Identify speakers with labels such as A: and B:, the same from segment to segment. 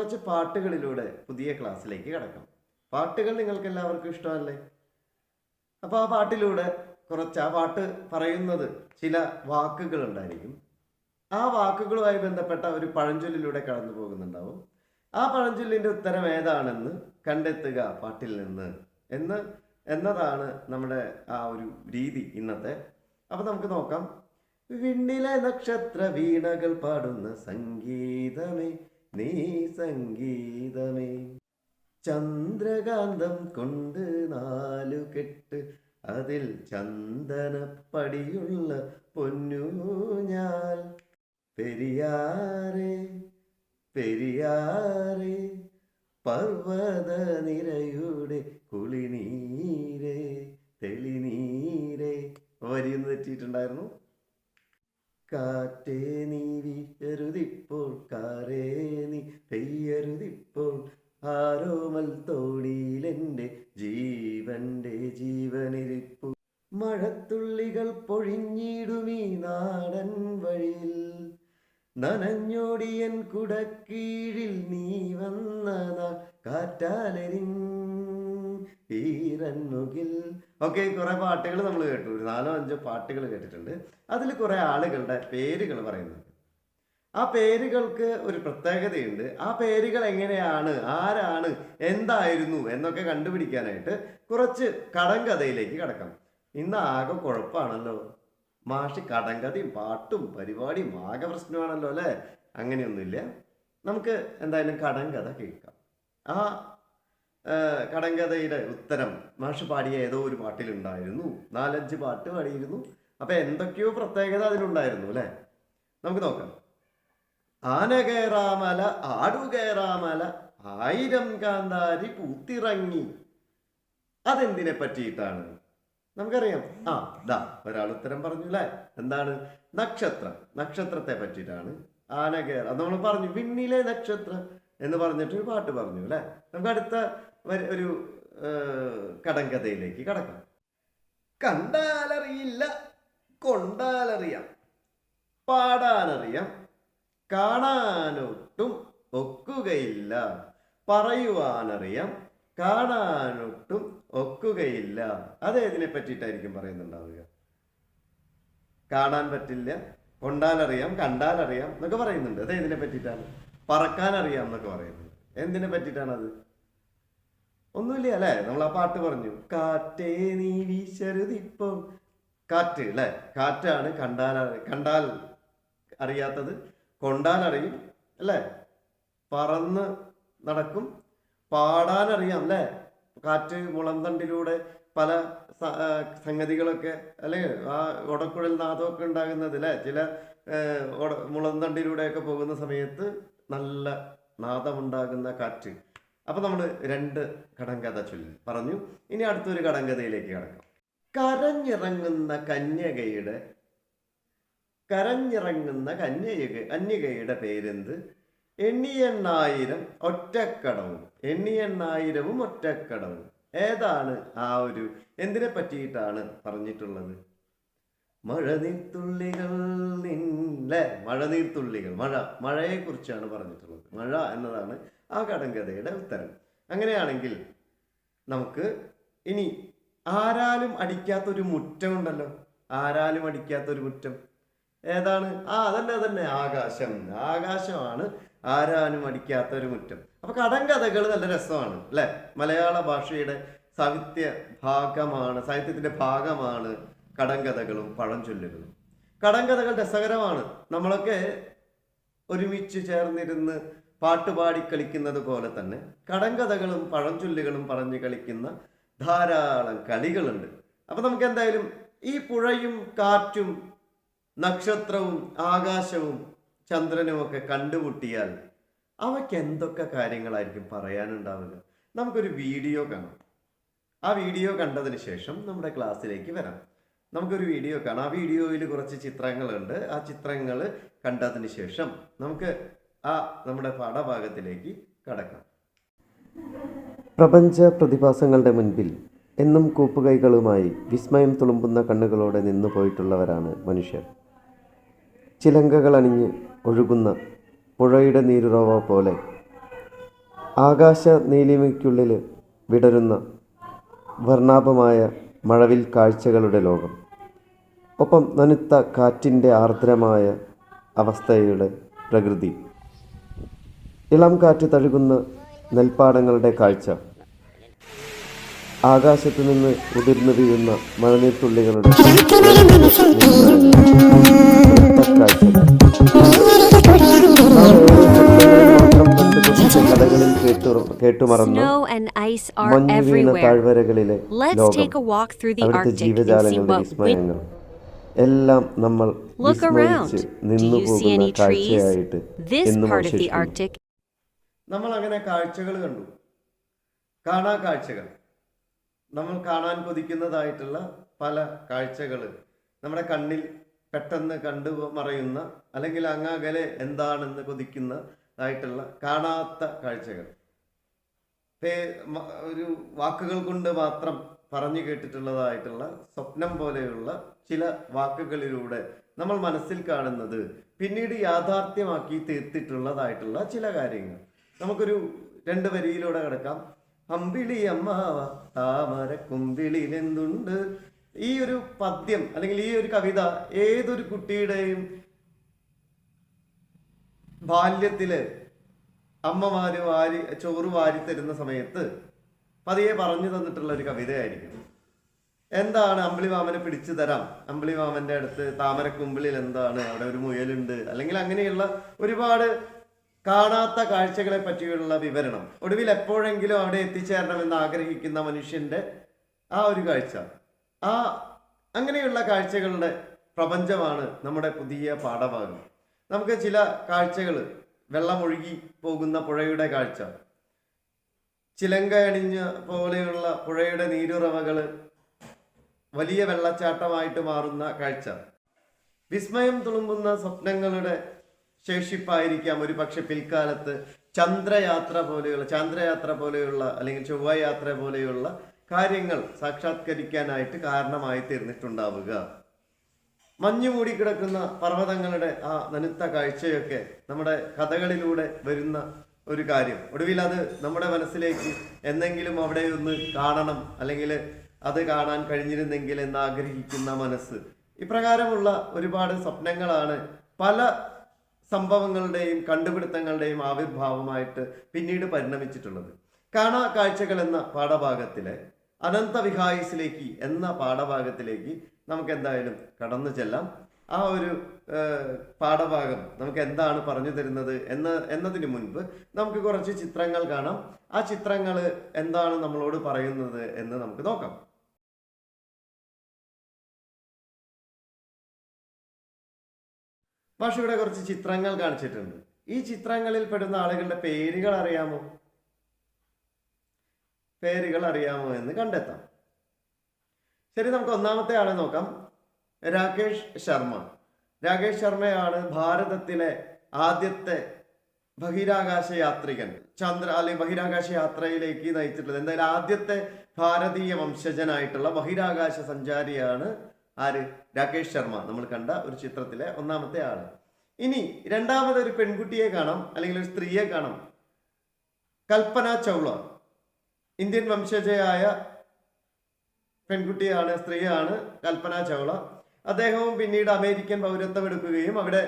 A: കുറച്ച് പാട്ടുകളിലൂടെ പുതിയ ക്ലാസ്സിലേക്ക് കടക്കാം. പാട്ടുകൾ നിങ്ങൾക്ക് എല്ലാവർക്കും ഇഷ്ടമല്ലേ? അപ്പോൾ ആ പാട്ടിലൂടെ കുറച്ച് ആ പാട്ട് പറയുന്നത് ചില വാക്കുകൾ ഉണ്ടായിരിക്കും. ആ വാക്കുകളുമായി ബന്ധപ്പെട്ട ഒരു പഴഞ്ചൊല്ലിലൂടെ കടന്നു പോകുന്നുണ്ടാവും. ആ പഴഞ്ചൊല്ലിന്റെ ഉത്തരം ഏതാണെന്ന് കണ്ടെത്തുക പാട്ടിൽ നിന്ന് എന്ന് എന്നതാണ് നമ്മുടെ ആ ഒരു രീതി ഇന്നത്തെ. അപ്പോൾ നമുക്ക് നോക്കാം. വിണ്ണിലെ നക്ഷത്ര വീണകൾ പാടുന്ന സംഗീതമേ നീ സംഗീതമേ. ചന്ദ്രകാന്തം കൊണ്ട് നാലു കെട്ട് അതിൽ ചന്ദനപ്പടിയുള്ള പൊന്നൂഞ്ഞാൽ. പെരിയാറെ പെരിയാറെ പർവത നിരയുടെ കുളിനീരെ തെളിനീരെ. വരിയൊന്ന് തെറ്റിയിട്ടുണ്ടായിരുന്നു. കാറ്റേ നീ വീശരുതിപ്പോൾ കാറേ നീ പെയ്യരുതിപ്പോൾ. ആരോമൽ തോടിയിലെന്റെ ജീവന്റെ ജീവനിരിപ്പു. മഴത്തുള്ളികൾ പൊഴിഞ്ഞിടുമീ നാടൻ വഴിയിൽ. നനഞ്ഞോടിയൻ കുടക്കീഴിൽ നീ വന്ന നാൾ ഈരൻമുകിൽ ഓക്കെ കുറെ പാട്ടുകൾ നമ്മൾ കേട്ടു. ഒരു നാലോ അഞ്ചോ പാട്ടുകൾ കേട്ടിട്ടുണ്ട്. അതിൽ കുറെ ആളുകളുടെ പേരുകൾ പറയുന്നുണ്ട്. ആ പേരുകൾക്ക് ഒരു പ്രത്യേകതയുണ്ട്. ആ പേരുകൾ എങ്ങനെയാണ്? ആരാണ്? എന്തായിരുന്നു? എന്നൊക്കെ കണ്ടുപിടിക്കാനായിട്ട് കുറച്ച് കടങ്കഥയിലേക്ക് കടക്കാം. ഇന്ന് ആകെ കുഴപ്പമാണല്ലോ. മാഷി കടങ്കഥയും പാട്ടും പരിപാടിയും ആകെ പ്രശ്നമാണല്ലോ അല്ലേ? അങ്ങനെയൊന്നുമില്ല. നമുക്ക് എന്തായാലും കടങ്കഥ കേൾക്കാം. ആ, കടങ്കഥയുടെ ഉത്തരം. മാഷ് പാടിയ ഏതോ ഒരു പാട്ടിലുണ്ടായിരുന്നു. നാലഞ്ച് പാട്ട് പാടിയിരുന്നു. അപ്പൊ എന്തൊക്കെയോ പ്രത്യേകത അതിലുണ്ടായിരുന്നു അല്ലേ? നമുക്ക് നോക്കാം. ആന കയറാമല ആടു കയറാമല ആയിരം കാന്താരി പൂത്തിറങ്ങി. അതെന്തിനെ പറ്റിയിട്ടാണ്? നമുക്കറിയാം. ആ ദാ ഒരാൾ ഉത്തരം പറഞ്ഞു അല്ലേ? എന്താണ്? നക്ഷത്രം. നക്ഷത്രത്തെ പറ്റിയിട്ടാണ്. ആന കയറ നമ്മൾ പറഞ്ഞു വിണ്ണിലെ നക്ഷത്രം. എന്ന് പറഞ്ഞിട്ട് ഒരു പാട്ട് പറഞ്ഞു അല്ലേ? നമുക്ക് അടുത്ത ഒരു കടങ്കഥയിലേക്ക് കടക്കാം. കണ്ടാലറിയില്ല കൊണ്ടാലറിയാം. പാടാനറിയാം കാണാനൊട്ടും ഒക്കുകയില്ല. പറയുവാനറിയാം കാണാനൊട്ടും ഒക്കുകയില്ല. അത് ഇതിനെ പറ്റിയിട്ടായിരിക്കും പറയുന്നുണ്ടാവുക? കാണാൻ പറ്റില്ല കൊണ്ടാലറിയാം കണ്ടാലറിയാം എന്നൊക്കെ പറയുന്നുണ്ട്. അത് ഇതിനെ പറ്റിയിട്ടാണ്? പറക്കാനറിയാം എന്നൊക്കെ പറയുന്നത് എന്തിനെ പറ്റിയിട്ടാണത്? ഒന്നുമില്ല അല്ലേ? നമ്മൾ ആ പാട്ട് പറഞ്ഞു. കാറ്റേ നീ വീശരുതിപ്പോ കാറ്റ് അല്ലേ? കാറ്റാണ് കണ്ടാൽ കണ്ടാൽ അറിയാത്തത്. കൊണ്ടാൽ അറിയും അല്ലേ? പറന്ന് നടക്കും. പാടാനറിയാം അല്ലേ? കാറ്റ് മുളന്തണ്ടിലൂടെ പല സംഗതികളൊക്കെ അല്ലേ? ആ ഉടക്കുഴൽ നാദമൊക്കെ ഉണ്ടാകുന്നത് അല്ലേ? ചില മുളന്തണ്ടിലൂടെയൊക്കെ പോകുന്ന സമയത്ത് നല്ല നാദമുണ്ടാകുന്ന കാറ്റ്. അപ്പൊ നമ്മൾ രണ്ട് കടങ്കഥ ചൊല്ലി. പറഞ്ഞു. ഇനി അടുത്തൊരു കടങ്കഥയിലേക്ക് കടക്കാം. കരഞ്ഞിറങ്ങുന്ന കന്യകയുടെ കരഞ്ഞിറങ്ങുന്ന കന്യക കന്യകയുടെ പേരെന്ത്? എണ്ണിയെണ്ണായിരം ഒറ്റക്കടവും. എണ്ണിയെണ്ണായിരവും ഒറ്റക്കടവും. ഏതാണ് ആ ഒരു എന്തിനെ പറ്റിയിട്ടാണ് പറഞ്ഞിട്ടുള്ളത്? മഴനീർത്തുള്ളികൾ നിന്നെ മഴനീർത്തുള്ളികൾ മഴ മഴയെക്കുറിച്ചാണ് പറഞ്ഞിട്ടുള്ളത്. മഴ എന്നതാണ് ആ കടങ്കഥയുടെ ഉത്തരം. അങ്ങനെയാണെങ്കിൽ നമുക്ക് ഇനി ആരാലും അടിക്കാത്തൊരു മുറ്റം ഉണ്ടല്ലോ. ആരാലും അടിക്കാത്തൊരു മുറ്റം. ഏതാണ്? ആ അതന്നെ അതന്നെ ആകാശം. ആകാശമാണ് ആരാനും അടിക്കാത്ത ഒരു മുറ്റം. അപ്പൊ കടങ്കഥകൾ നല്ല രസമാണ് അല്ലെ? മലയാള ഭാഷയുടെ സാഹിത്യ ഭാഗമാണ് സാഹിത്യത്തിന്റെ ഭാഗമാണ് കടങ്കഥകളും പഴഞ്ചൊല്ലുകളും. കടങ്കഥകൾ രസകരമാണ് നമ്മളൊക്കെ ഒരുമിച്ച് ചേർന്നിരുന്ന് പാട്ടുപാടി കളിക്കുന്നത് പോലെ തന്നെ കടങ്കഥകളും പഴഞ്ചൊല്ലുകളും പറഞ്ഞു കളിക്കുന്ന ധാരാളം കളികളുണ്ട്. അപ്പൊ നമുക്ക് എന്തായാലും ഈ പുഴയും കാറ്റും നക്ഷത്രവും ആകാശവും ചന്ദ്രനും ഒക്കെ കണ്ടുമുട്ടിയാൽ അവയ്ക്ക് എന്തൊക്കെ കാര്യങ്ങളായിരിക്കും പറയാനുണ്ടാവുക? നമുക്കൊരു വീഡിയോ കാണാം. ആ വീഡിയോ കണ്ടതിന് ശേഷം നമ്മുടെ ക്ലാസ്സിലേക്ക് വരാം. നമുക്കൊരു വീഡിയോ കാണാം. ആ വീഡിയോയിൽ കുറച്ച് ചിത്രങ്ങളുണ്ട്. ആ ചിത്രങ്ങൾ കണ്ടതിന് ശേഷം നമുക്ക് ആ നമ്മുടെ പാഠഭാഗത്തിലേക്ക് കടക്കാം. പ്രപഞ്ച പ്രതിഭാസങ്ങളുടെ മുൻപിൽ എന്നും കൂപ്പുകൈകളുമായി വിസ്മയം തുളുമ്പുന്ന കണ്ണുകളോടെ നിന്നു പോയിട്ടുള്ളവരാണ് മനുഷ്യർ. ചിലങ്കകൾ അണിഞ്ഞ് ഒഴുകുന്ന പുഴയുടെ നീരുറവ പോലെ ആകാശ നീലിമയ്ക്കുള്ളിൽ വിടരുന്ന വർണാഭമായ മഴവിൽ കാഴ്ചകളുടെ ലോകം. ഒപ്പം നനുത്ത കാറ്റിന്റെ ആർദ്രമായ അവസ്ഥയുടെ പ്രകൃതി. ഇളം കാറ്റ് തഴുകുന്ന നെൽപ്പാടങ്ങളുടെ കാഴ്ച. ആകാശത്തു നിന്ന് ഉതിർന്നു വീഴുന്ന മഴനീർത്തുള്ളികളുടെ കഥകളിൽ കേട്ടു കേട്ടുമറന്ന മഞ്ഞു വീണ. താഴ്വരകളിലെ ലോകം. അവിടുത്തെ ജീവജാലങ്ങളുടെ വിസ്മയങ്ങൾ. എല്ലാം നമ്മൾ
B: Look around.
A: വിസ്മയിച്ച്
B: Do
A: നിന്നു
B: you see
A: പോകുന്ന കാഴ്ചയായിട്ട് എന്നും നമ്മൾ അങ്ങനെ കാഴ്ചകൾ കണ്ടു. കാണാ കാഴ്ചകൾ. നമ്മൾ കാണാൻ കൊതിക്കുന്നതായിട്ടുള്ള പല കാഴ്ചകൾ. നമ്മുടെ കണ്ണിൽ പെട്ടെന്ന് കണ്ടു മറയുന്ന അല്ലെങ്കിൽ അങ്ങകലെ എന്താണെന്ന് കൊതിക്കുന്നതായിട്ടുള്ള കാണാത്ത കാഴ്ചകൾ. ഒരു വാക്കുകൾ കൊണ്ട് മാത്രം പറഞ്ഞു കേട്ടിട്ടുള്ളതായിട്ടുള്ള സ്വപ്നം പോലെയുള്ള ചില വാക്കുകളിലൂടെ നമ്മൾ മനസ്സിൽ കാണുന്നത് പിന്നീട് യാഥാർത്ഥ്യമാക്കി തീർത്തിട്ടുള്ളതായിട്ടുള്ള ചില കാര്യങ്ങൾ. നമുക്കൊരു രണ്ട് വരിയിലൂടെ കിടക്കാം. അമ്പിളി അമ്മാവ താമര കുമ്പിളിലെന്തുണ്ട് ഈ ഒരു പദ്യം അല്ലെങ്കിൽ ഈ ഒരു കവിത ഏതൊരു കുട്ടിയുടെയും ബാല്യത്തിൽ അമ്മമാര് വാരി ചോറ് വാരി തരുന്ന സമയത്ത് പതിയെ പറഞ്ഞു തന്നിട്ടുള്ള ഒരു കവിതയായിരിക്കും. എന്താണ് അമ്പിളിവാമനെ പിടിച്ചു തരാം? അമ്പിളിവാമന്റെ അടുത്ത് താമരക്കുമ്പിളിൽ എന്താണ്? അവിടെ ഒരു മുയലുണ്ട്. അല്ലെങ്കിൽ അങ്ങനെയുള്ള ഒരുപാട് കാണാത്ത കാഴ്ചകളെ പറ്റിയുള്ള വിവരണം. ഒടുവിൽ എപ്പോഴെങ്കിലും അവിടെ എത്തിച്ചേരണമെന്ന് ആഗ്രഹിക്കുന്ന മനുഷ്യന്റെ ആ ഒരു കാഴ്ച. ആ അങ്ങനെയുള്ള കാഴ്ചകളുടെ പ്രപഞ്ചമാണ് നമ്മുടെ പുതിയ പാഠഭാഗം. നമുക്ക് ചില കാഴ്ചകൾ വെള്ളമൊഴുകി പോകുന്ന പുഴയുടെ കാഴ്ച. ചിലങ്ക അണിഞ്ഞ പോലെയുള്ള പുഴയുടെ നീരുറവകൾ വലിയ വെള്ളച്ചാട്ടമായിട്ട് മാറുന്ന കാഴ്ച. വിസ്മയം തുളുമ്പുന്ന സ്വപ്നങ്ങളുടെ ശേഷിപ്പായിരിക്കാം ഒരു പക്ഷെ പിൽക്കാലത്ത് ചന്ദ്രയാത്ര പോലെയുള്ള ചന്ദ്രയാത്ര പോലെയുള്ള അല്ലെങ്കിൽ ചൊവ്വയാത്ര പോലെയുള്ള കാര്യങ്ങൾ സാക്ഷാത്കരിക്കാനായിട്ട് കാരണമായി തീർന്നിട്ടുണ്ടാവുക. മഞ്ഞു മൂടിക്കിടക്കുന്ന പർവതങ്ങളുടെ ആ നനുത്ത കാഴ്ചയൊക്കെ നമ്മുടെ കഥകളിലൂടെ വരുന്ന ഒരു കാര്യം. ഒടുവിൽ അത് നമ്മുടെ മനസ്സിലേക്ക് എന്നെങ്കിലും അവിടെ ഒന്ന് കാണണം അല്ലെങ്കിൽ അത് കാണാൻ കഴിഞ്ഞിരുന്നെങ്കിൽ എന്ന് ആഗ്രഹിക്കുന്ന മനസ്സ്. ഇപ്രകാരമുള്ള ഒരുപാട് സ്വപ്നങ്ങളാണ് പല സംഭവങ്ങളുടെയും കണ്ടുപിടുത്തങ്ങളുടെയും ആവിർഭാവമായിട്ട് പിന്നീട് പരിണമിച്ചിട്ടുള്ളത്. കാണാ കാഴ്ചകൾ എന്ന പാഠഭാഗത്തിലെ അനന്ത വിഹായിസിലേക്ക് എന്ന പാഠഭാഗത്തിലേക്ക് നമുക്ക് എന്തായാലും കടന്നു ചെല്ലാം. ആ ഒരു പാഠഭാഗം നമുക്ക് എന്താണ് പറഞ്ഞു തരുന്നത് എന്ന് എന്നതിന് മുൻപ് നമുക്ക് കുറച്ച് ചിത്രങ്ങൾ കാണാം. ആ ചിത്രങ്ങൾ എന്താണ് നമ്മളോട് പറയുന്നത് എന്ന് നമുക്ക് നോക്കാം. ഇവിടെ കുറച്ച് ചിത്രങ്ങൾ കാണിച്ചിട്ടുണ്ട്. ഈ ചിത്രങ്ങളിൽ പെടുന്ന ആളുകളുടെ പേരുകൾ അറിയാമോ? പേരുകൾ അറിയാമോ എന്ന് കണ്ടെത്താം. ശരി നമുക്ക് ഒന്നാമത്തെ ആളെ നോക്കാം. രാകേഷ് ശർമ്മ. രാകേഷ് ശർമ്മയാണ് ഭാരതത്തിലെ ആദ്യത്തെ ബഹിരാകാശ യാത്രികൻ ചന്ദ്ര അല്ലെ ബഹിരാകാശ യാത്രയിലേക്ക് നയിച്ചിട്ടുള്ളത്. എന്തായാലും ആദ്യത്തെ ഭാരതീയ വംശജനായിട്ടുള്ള ബഹിരാകാശ സഞ്ചാരിയാണ് ആര്? രാകേഷ് ശർമ്മ. നമ്മൾ കണ്ട ഒരു ചിത്രത്തിലെ ഒന്നാമത്തെ ആൾ. ഇനി രണ്ടാമത് ഒരു പെൺകുട്ടിയെ കാണാം അല്ലെങ്കിൽ ഒരു സ്ത്രീയെ കാണാം. കൽപ്പന ചൗള ഇന്ത്യൻ വംശജയായ പെൺകുട്ടിയാണ് സ്ത്രീയാണ് കൽപ്പന ചൗള. അദ്ദേഹവും പിന്നീട് അമേരിക്കൻ പൗരത്വം എടുക്കുകയും അവിടെ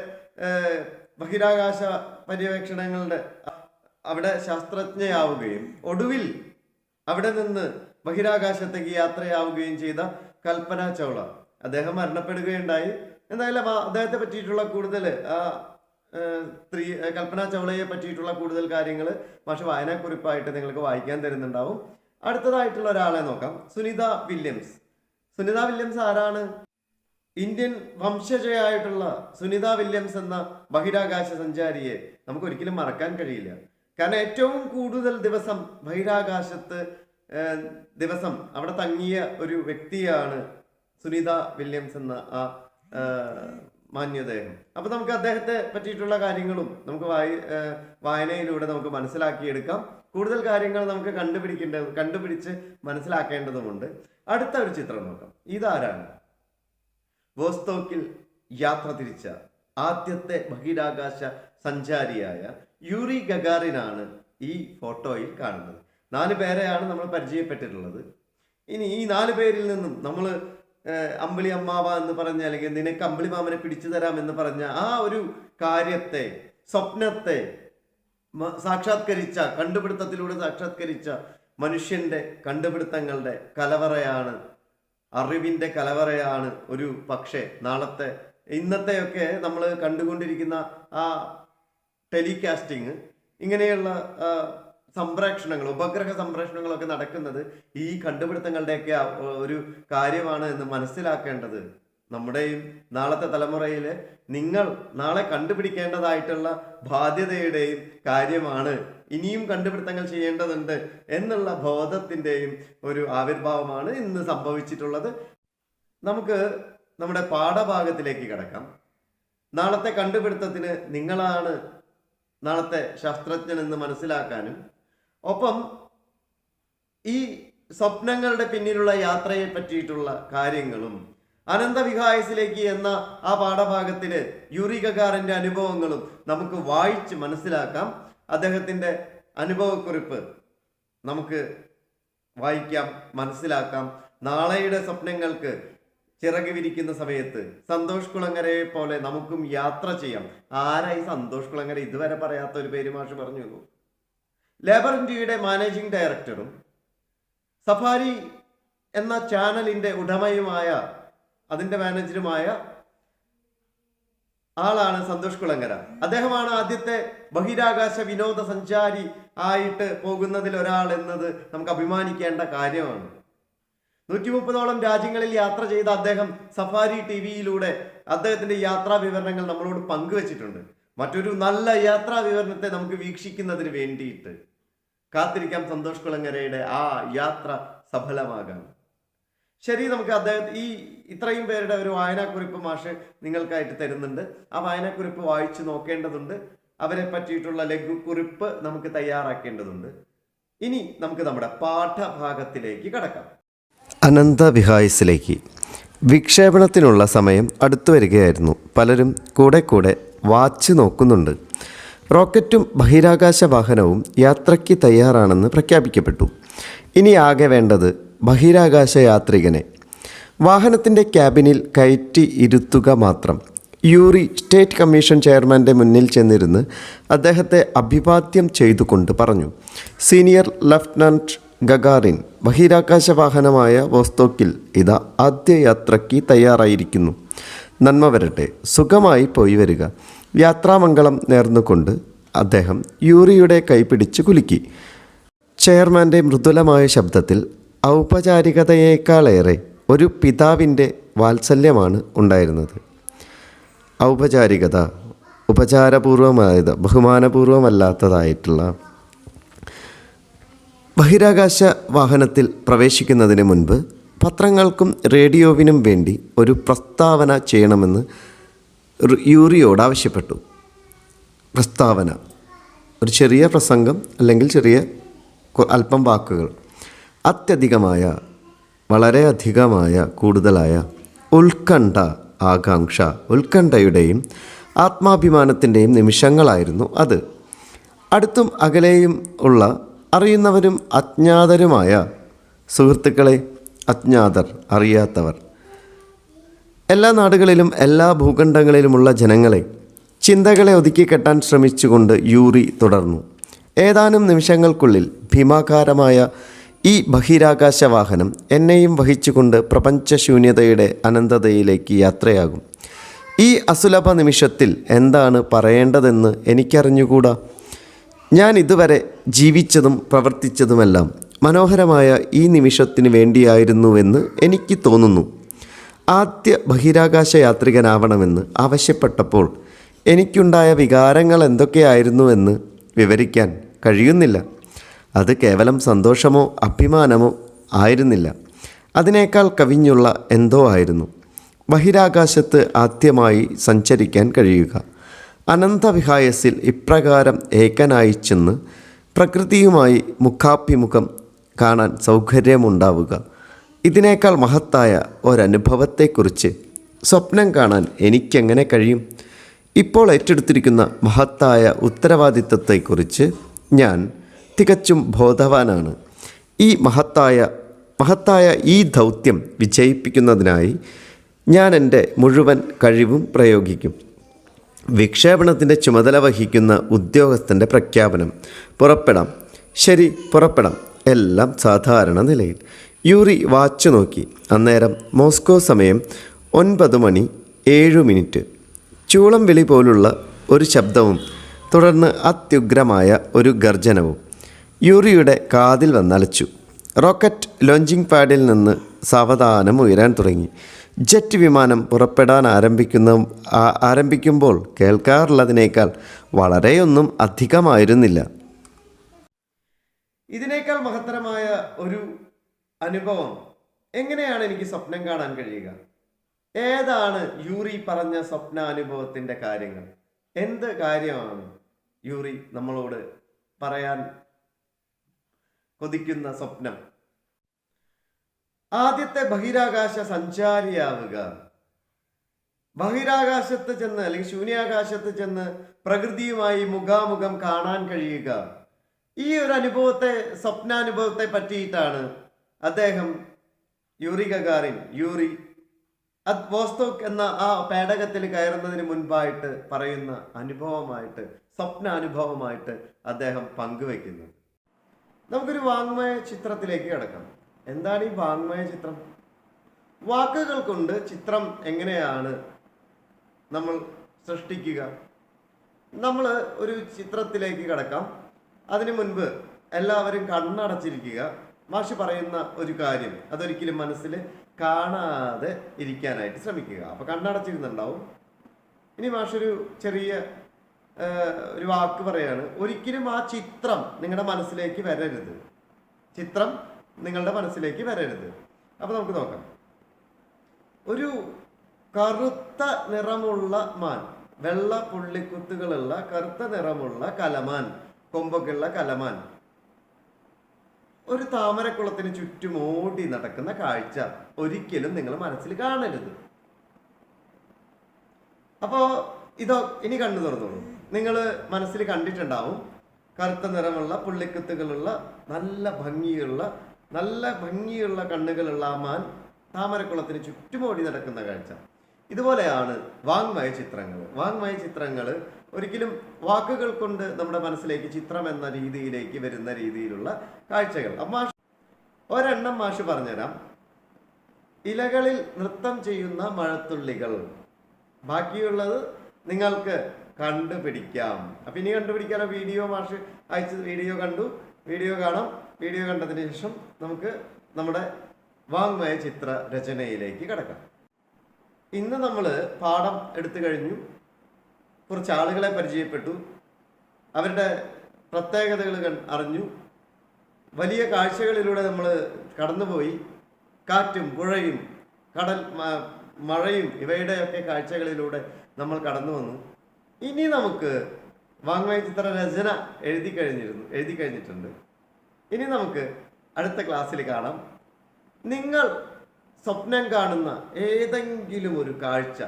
A: ബഹിരാകാശ പര്യവേക്ഷണങ്ങളുടെ അവിടെ ശാസ്ത്രജ്ഞയാവുകയും ഒടുവിൽ അവിടെ നിന്ന് ബഹിരാകാശത്തേക്ക് യാത്രയാവുകയും ചെയ്ത കൽപ്പന ചൗള. അദ്ദേഹം മരണപ്പെടുകയുണ്ടായി. എന്തായാലും അദ്ദേഹത്തെ പറ്റിയിട്ടുള്ള കൂടുതൽ ആ സ്ത്രീ കൽപ്പന ചൗളയെ പറ്റിയിട്ടുള്ള കൂടുതൽ കാര്യങ്ങൾ പക്ഷെ വായനക്കുറിപ്പായിട്ട് നിങ്ങൾക്ക് വായിക്കാൻ തരുന്നുണ്ടാവും. അടുത്തതായിട്ടുള്ള ഒരാളെ നോക്കാം. സുനിത വില്യംസ്. സുനിത വില്യംസ് ആരാണ്? ഇന്ത്യൻ വംശജയായിട്ടുള്ള സുനിത വില്യംസ് എന്ന ബഹിരാകാശ സഞ്ചാരിയെ നമുക്ക് ഒരിക്കലും മറക്കാൻ കഴിയില്ല. കാരണം ഏറ്റവും കൂടുതൽ ദിവസം ബഹിരാകാശത്ത് ദിവസം അവിടെ തങ്ങിയ ഒരു വ്യക്തിയാണ് സുനിത വില്യംസ് എന്ന ആ മാന്യദേഹം. അപ്പൊ നമുക്ക് അദ്ദേഹത്തെ പറ്റിയിട്ടുള്ള കാര്യങ്ങളും നമുക്ക് വായി വായനയിലൂടെ നമുക്ക് മനസ്സിലാക്കിയെടുക്കാം. കൂടുതൽ കാര്യങ്ങൾ നമുക്ക് കണ്ടുപിടിക്കേണ്ട കണ്ടുപിടിച്ച് മനസ്സിലാക്കേണ്ടതുമുണ്ട്. അടുത്ത ഒരു ചിത്രം നോക്കാം. ഇതാരാണ്? വോസ്തോക്കിൽ യാത്ര തിരിച്ച ആദ്യത്തെ ബഹിരാകാശ സഞ്ചാരിയായ യൂറി ഗഗാറിനാണ് ഈ ഫോട്ടോയിൽ കാണുന്നത്. നാല് പേരെയാണ് നമ്മൾ പരിചയപ്പെട്ടിട്ടുള്ളത്. ഇനി ഈ നാല് പേരിൽ നിന്നും നമ്മൾ അമ്പിളി അമ്മാവ എന്ന് പറഞ്ഞ അല്ലെങ്കിൽ നിനക്ക് അമ്പിളി മാമനെ പിടിച്ചു തരാം എന്ന് പറഞ്ഞ ആ ഒരു കാര്യത്തെ സ്വപ്നത്തെ സാക്ഷാത്കരിച്ച കണ്ടുപിടുത്തത്തിലൂടെ സാക്ഷാത്കരിച്ച മനുഷ്യന്റെ കണ്ടുപിടുത്തങ്ങളുടെ കലവറയാണ് അറിവിന്റെ കലവറയാണ് ഒരു പക്ഷേ നാളത്തെ ഇന്നത്തെയൊക്കെ നമ്മൾ കണ്ടുകൊണ്ടിരിക്കുന്ന ആ ടെലികാസ്റ്റിംഗ് ഇങ്ങനെയുള്ള സംപ്രേഷണങ്ങൾ ഉപഗ്രഹ സംപ്രേഷണങ്ങളൊക്കെ നടക്കുന്നത് ഈ കണ്ടുപിടുത്തങ്ങളുടെയൊക്കെ ഒരു കാര്യമാണ് എന്ന് മനസ്സിലാക്കേണ്ടത്. നമ്മുടെയും നാളത്തെ തലമുറയിൽ നിങ്ങൾ നാളെ കണ്ടുപിടിക്കേണ്ടതായിട്ടുള്ള ബാധ്യതയുടെയും കാര്യമാണ് ഇനിയും കണ്ടുപിടുത്തങ്ങൾ ചെയ്യേണ്ടതുണ്ട് എന്നുള്ള ബോധത്തിന്റെയും ഒരു ആവിർഭാവമാണ് ഇന്ന് സംഭവിച്ചിട്ടുള്ളത്. നമുക്ക് നമ്മുടെ പാഠഭാഗത്തിലേക്ക് കിടക്കാം. നാളത്തെ കണ്ടുപിടുത്തത്തിന് നിങ്ങളാണ് നാളത്തെ ശാസ്ത്രജ്ഞൻ എന്ന് മനസ്സിലാക്കാനും ഒപ്പം ഈ സ്വപ്നങ്ങളുടെ പിന്നിലുള്ള യാത്രയെ പറ്റിയിട്ടുള്ള കാര്യങ്ങളും അനന്തവിഹായസിലേക്ക് എന്ന ആ പാഠഭാഗത്തിലെ യൂറി അനുഭവങ്ങളും നമുക്ക് വായിച്ച് മനസ്സിലാക്കാം. അദ്ദേഹത്തിന്റെ അനുഭവക്കുറിപ്പ് നമുക്ക് വായിക്കാം മനസ്സിലാക്കാം. നാളെയുടെ സ്വപ്നങ്ങൾക്ക് ചിറക് വിരിക്കുന്ന സമയത്ത് സന്തോഷ് കുളങ്ങരയെ പോലെ നമുക്കും യാത്ര ചെയ്യാം. ആരായി സന്തോഷ് കുളങ്ങര? ഇതുവരെ പറയാത്ത ഒരു പേര് മാഷ് പറഞ്ഞു ലേബർ ഇന്ത്യയുടെ മാനേജിംഗ് ഡയറക്ടറും സഫാരി എന്ന ചാനലിന്റെ ഉടമയുമായ അതിന്റെ മാനേജറുമായ ആളാണ് സന്തോഷ് കുളങ്കര അദ്ദേഹമാണ് ആദ്യത്തെ ബഹിരാകാശ വിനോദസഞ്ചാരി ആയിട്ട് പോകുന്നതിൽ ഒരാൾ എന്നത് നമുക്ക് അഭിമാനിക്കേണ്ട കാര്യമാണ്. നൂറ്റി മുപ്പതോളം രാജ്യങ്ങളിൽ യാത്ര ചെയ്ത അദ്ദേഹം സഫാരി ടി വിയിലൂടെ അദ്ദേഹത്തിന്റെ യാത്രാ വിവരണങ്ങൾ നമ്മളോട് പങ്കുവച്ചിട്ടുണ്ട്. മറ്റൊരു നല്ല യാത്രാ വിവരണത്തെ നമുക്ക് വീക്ഷിക്കുന്നതിന് വേണ്ടിയിട്ട് കാത്തിരിക്കാം സന്തോഷ് കുളങ്ങരയുടെ ആ യാത്ര സഫലമാകാൻ. ശരി നമുക്ക് അദ്ദേഹം ഈ ഇത്രയും പേരുടെ ഒരു വായനാക്കുറിപ്പ് മാഷ് നിങ്ങൾക്കായിട്ട് തരുന്നുണ്ട്. ആ വായനാക്കുറിപ്പ് വായിച്ചു നോക്കേണ്ടതുണ്ട്. അവരെ പറ്റിയിട്ടുള്ള ലഘുക്കുറിപ്പ് നമുക്ക് തയ്യാറാക്കേണ്ടതുണ്ട്. ഇനി നമുക്ക് നമ്മുടെ പാഠഭാഗത്തിലേക്ക് കടക്കാം.
C: അനന്ത വിഹായസിലേക്ക്. വിക്ഷേപണത്തിനുള്ള സമയം അടുത്തു വരികയായിരുന്നു. പലരും കൂടെ കൂടെ വാച്ച് നോക്കുന്നുണ്ട്. റോക്കറ്റും ബഹിരാകാശ വാഹനവും യാത്രയ്ക്ക് തയ്യാറാണെന്ന് പ്രഖ്യാപിക്കപ്പെട്ടു. ഇനി ആകെ വേണ്ടത് ബഹിരാകാശ യാത്രികനെ വാഹനത്തിന്റെ ക്യാബിനിൽ കയറ്റി ഇരുത്തുക മാത്രം. യൂറി സ്റ്റേറ്റ് കമ്മീഷൻ ചെയർമാന്റെ മുന്നിൽ ചെന്നിരുന്ന് അദ്ദേഹത്തെ അഭിവാദ്യം ചെയ്തുകൊണ്ട് പറഞ്ഞു സീനിയർ ലഫ്റ്റനന്റ് ഗഗാറിൻ ബഹിരാകാശ വാഹനമായ വോസ്തോക്കിൽ ഇതാ ആദ്യ യാത്രയ്ക്ക് തയ്യാറായിരിക്കുന്നു. നന്മ വരട്ടെ സുഖമായി പോയി വരിക യാത്രാമംഗളം നേർന്നുകൊണ്ട് അദ്ദേഹം യൂറിയുടെ കൈപിടിച്ച് കുലുക്കി. ചെയർമാന്റെ മൃദുലമായ ശബ്ദത്തിൽ ഔപചാരികതയേക്കാളേറെ ഒരു പിതാവിന്റെ വാത്സല്യമാണ് ഉണ്ടായിരുന്നത്. ഔപചാരികത ഉപചാരപൂർവമായത് ബഹുമാനപൂർവമല്ലാത്തതായിട്ടുള്ള ബഹിരാകാശ വാഹനത്തിൽ പ്രവേശിക്കുന്നതിന് മുൻപ് പത്രങ്ങൾക്കും റേഡിയോവിനും വേണ്ടി ഒരു പ്രസ്താവന ചെയ്യണമെന്ന് യൂറിയോട് ആവശ്യപ്പെട്ടു. പ്രസ്താവന. ഒരു ചെറിയ പ്രസംഗം അല്ലെങ്കിൽ ചെറിയ അല്പം വാക്കുകൾ. അത്യധികമായ വളരെയധികമായ കൂടുതലായ ഉത്കണ്ഠ ആകാംക്ഷ ഉത്കണ്ഠയുടെയും ആത്മാഭിമാനത്തിന്റെയും നിമിഷങ്ങളായിരുന്നു അത്. അടുത്തും അകലെയും ഉള്ള അറിയുന്നവരും അജ്ഞാതരുമായ സുഹൃത്തുക്കളെ അജ്ഞാതർ അറിയാത്തവർ. എല്ലാ നാടുകളിലും എല്ലാ ഭൂഖണ്ഡങ്ങളിലുമുള്ള ജനങ്ങളെ ചിന്തകളെ ഒതുക്കി കെട്ടാൻ ശ്രമിച്ചുകൊണ്ട് യൂറി തുടർന്നു. ഏതാനും നിമിഷങ്ങൾക്കുള്ളിൽ ഭീമാകാരമായ ഈ ബഹിരാകാശ വാഹനം എന്നെയും വഹിച്ചുകൊണ്ട് പ്രപഞ്ചശൂന്യതയുടെ അനന്തതയിലേക്ക് യാത്രയാകും. ഈ അസുലഭ നിമിഷത്തിൽ എന്താണ് പറയേണ്ടതെന്ന് എനിക്കറിഞ്ഞുകൂടാ? ഞാൻ ഇതുവരെ ജീവിച്ചതും പ്രവർത്തിച്ചതുമെല്ലാം മനോഹരമായ ഈ നിമിഷത്തിന് വേണ്ടിയായിരുന്നുവെന്ന് എനിക്ക് തോന്നുന്നു. ആദ്യ ബഹിരാകാശ യാത്രികനാവണമെന്ന് ആവശ്യപ്പെട്ടപ്പോൾ എനിക്കുണ്ടായ വികാരങ്ങൾ എന്തൊക്കെയായിരുന്നുവെന്ന് വിവരിക്കാൻ കഴിയുന്നില്ല. അത് കേവലം സന്തോഷമോ അഭിമാനമോ ആയിരുന്നില്ല. അതിനേക്കാൾ കവിഞ്ഞുള്ള എന്തോ ആയിരുന്നു. ബഹിരാകാശത്ത് ആദ്യമായി സഞ്ചരിക്കാൻ കഴിയുക. അനന്തവിഹായസിൽ ഇപ്രകാരം ഏകനായി ചെന്ന് പ്രകൃതിയുമായി മുഖാഭിമുഖം കാണാൻ സൗകര്യമുണ്ടാവുക. ഇതിനേക്കാൾ മഹത്തായ ഒരനുഭവത്തെക്കുറിച്ച് സ്വപ്നം കാണാൻ എനിക്കെങ്ങനെ കഴിയും? ഇപ്പോൾ ഏറ്റെടുത്തിരിക്കുന്ന മഹത്തായ ഉത്തരവാദിത്തത്തെക്കുറിച്ച് ഞാൻ തികച്ചും ബോധവാനാണ്. ഈ മഹത്തായ മഹത്തായ ഈ ദൗത്യം വിജയിപ്പിക്കുന്നതിനായി ഞാൻ എന്റെ മുഴുവൻ കഴിവും പ്രയോഗിക്കും. വിക്ഷേപണത്തിന്റെ ചുമതല വഹിക്കുന്ന ഉദ്യോഗസ്ഥന്റെ പ്രഖ്യാപനം. പുറപ്പെടാം. ശരി പുറപ്പെടാം. എല്ലാം സാധാരണ നിലയിൽ. യൂറി വാച്ച് നോക്കി. അന്നേരം മോസ്കോ സമയം ഒൻപത് മണി ഏഴ് മിനിറ്റ്. ചൂളം വിളി പോലുള്ള ഒരു ശബ്ദവും തുടർന്ന് അത്യുഗ്രമായ ഒരു ഗർജനവും. യൂറിയുടെ കാതിൽ വന്നലച്ചു. റോക്കറ്റ് ലോഞ്ചിങ് പാഡിൽ നിന്ന് സാവധാനം ഉയരാൻ തുടങ്ങി. ജെറ്റ് വിമാനം പുറപ്പെടാൻ ആരംഭിക്കുന്ന ആരംഭിക്കുമ്പോൾ കേൾക്കാറുള്ളതിനേക്കാൾ വളരെയൊന്നും അധികമായിരുന്നില്ല.
A: ഇതിനേക്കാൾ മഹത്തരമായ ഒരു അനുഭവം. എങ്ങനെയാണ് എനിക്ക് സ്വപ്നം കാണാൻ കഴിയുക? ഏതാണ് യൂറി പറഞ്ഞ സ്വപ്നാനുഭവത്തിന്റെ കാര്യങ്ങൾ? എന്ത് കാര്യമാണ് യൂറി നമ്മളോട് പറയാൻ കൊതിക്കുന്ന സ്വപ്നം. ആദ്യത്തെ ബഹിരാകാശ സഞ്ചാരിയാവുക. ബഹിരാകാശത്ത് ചെന്ന് അല്ലെങ്കിൽ ശൂന്യാകാശത്ത് ചെന്ന് പ്രകൃതിയുമായി മുഖാമുഖം കാണാൻ കഴിയുക. ഈ ഒരു അനുഭവത്തെ സ്വപ്നാനുഭവത്തെ പറ്റിയിട്ടാണ് അദ്ദേഹം യൂറി ഗഗാറിൻ യൂറി അത് വോസ്തോക്ക് എന്ന ആ പേടകത്തിൽ കയറുന്നതിന് മുൻപായിട്ട് പറയുന്ന അനുഭവമായിട്ട് സ്വപ്നാനുഭവമായിട്ട് അദ്ദേഹം പങ്കുവെക്കുന്നു നമുക്കൊരു വാങ്മയ ചിത്രത്തിലേക്ക് കിടക്കാം. എന്താണ് ഈ വാങ്മയ ചിത്രം? വാക്കുകൾ കൊണ്ട് ചിത്രം എങ്ങനെയാണ് നമ്മൾ സൃഷ്ടിക്കുക? നമ്മൾ ഒരു ചിത്രത്തിലേക്ക് കിടക്കാം. അതിനു മുൻപ് എല്ലാവരും കണ്ണടച്ചിരിക്കുക. മാഷി പറയുന്ന ഒരു കാര്യം അതൊരിക്കലും മനസ്സിൽ കാണാതെ ഇരിക്കാനായിട്ട് ശ്രമിക്കുക. അപ്പം കണ്ണടച്ചിരുന്നുണ്ടാവും. ഇനി മാഷൊരു ചെറിയ ഒരു വാക്ക് പറയാണ്. ഒരിക്കലും ആ ചിത്രം നിങ്ങളുടെ മനസ്സിലേക്ക് വരരുത്. ചിത്രം നിങ്ങളുടെ മനസ്സിലേക്ക് വരരുത്. അപ്പൊ നമുക്ക് നോക്കാം. ഒരു കറുത്ത നിറമുള്ള മാൻ വെള്ള പുള്ളിക്കുത്തുകളുള്ള കറുത്ത നിറമുള്ള കലമാൻ കൊമ്പൊക്കെയുള്ള കലമാൻ ഒരു താമരക്കുളത്തിന് ചുറ്റും ഓടി നടക്കുന്ന കാഴ്ച ഒരിക്കലും നിങ്ങൾ മനസ്സിൽ കാണരുത്. അപ്പോ ഇതോ ഇനി കണ്ണു തുറന്നോളൂ. നിങ്ങൾ മനസ്സിൽ കണ്ടിട്ടുണ്ടാവും. കറുത്ത നിറമുള്ള പുള്ളിക്കുത്തുകളുള്ള നല്ല ഭംഗിയുള്ള നല്ല ഭംഗിയുള്ള കണ്ണുകളുള്ള ആ മാൻ താമരക്കുളത്തിന് ചുറ്റുമോടി നടക്കുന്ന കാഴ്ച. ഇതുപോലെയാണ് വാങ്മയ ചിത്രങ്ങൾ. വാങ്മയ ചിത്രങ്ങൾ ഒരിക്കലും വാക്കുകൾ കൊണ്ട് നമ്മുടെ മനസ്സിലേക്ക് ചിത്രം എന്ന രീതിയിലേക്ക് വരുന്ന രീതിയിലുള്ള കാഴ്ചകൾ. അപ്പൊ ഒരെണ്ണം മാഷ് പറഞ്ഞുതരാം. ഇലകളിൽ നൃത്തം ചെയ്യുന്ന മഴത്തുള്ളികൾ. ബാക്കിയുള്ളത് നിങ്ങൾക്ക് കണ്ടുപിടിക്കാം. അപ്പൊ ഇനി കണ്ടുപിടിക്കാനോ വീഡിയോ മാഷ് അയച്ച വീഡിയോ കണ്ടു. വീഡിയോ കാണാം. വീഡിയോ കണ്ടതിന് ശേഷം നമുക്ക് നമ്മുടെ വാങ്മയ ചിത്ര രചനയിലേക്ക് കിടക്കാം. ഇന്ന് നമ്മൾ പാഠം എടുത്തു കഴിഞ്ഞു. കുറച്ച് ആളുകളെ പരിചയപ്പെട്ടു. അവരുടെ പ്രത്യേകതകൾ അറിഞ്ഞു. വലിയ കാഴ്ചകളിലൂടെ നമ്മൾ കടന്നുപോയി. കാറ്റും പുഴയും കടൽ മഴയും ഇവയുടെയൊക്കെ കാഴ്ചകളിലൂടെ നമ്മൾ കടന്നു വന്നു. ഇനി നമുക്ക് വാങ്മയ ചിത്ര രചന എഴുതി കഴിഞ്ഞിരുന്നു എഴുതി കഴിഞ്ഞിട്ടുണ്ട്. ഇനി നമുക്ക് അടുത്ത ക്ലാസ്സിൽ കാണാം. നിങ്ങൾ സ്വപ്നം കാണുന്ന ഏതെങ്കിലും ഒരു കാഴ്ച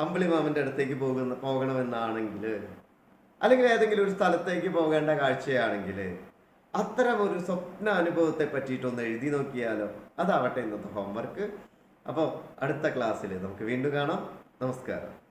A: അമ്പിളിമാമന്റെ അടുത്തേക്ക് പോകുന്ന പോകണമെന്നാണെങ്കിൽ അല്ലെങ്കിൽ ഏതെങ്കിലും ഒരു സ്ഥലത്തേക്ക് പോകേണ്ട കാഴ്ചയാണെങ്കിൽ അത്തരം ഒരു സ്വപ്ന അനുഭവത്തെ പറ്റിയിട്ടൊന്ന് എഴുതി നോക്കിയാലോ? അതാവട്ടെ ഇന്നത്തെ ഹോംവർക്ക് അപ്പോൾ അടുത്ത ക്ലാസ്സിൽ നമുക്ക് വീണ്ടും കാണാം. നമസ്കാരം.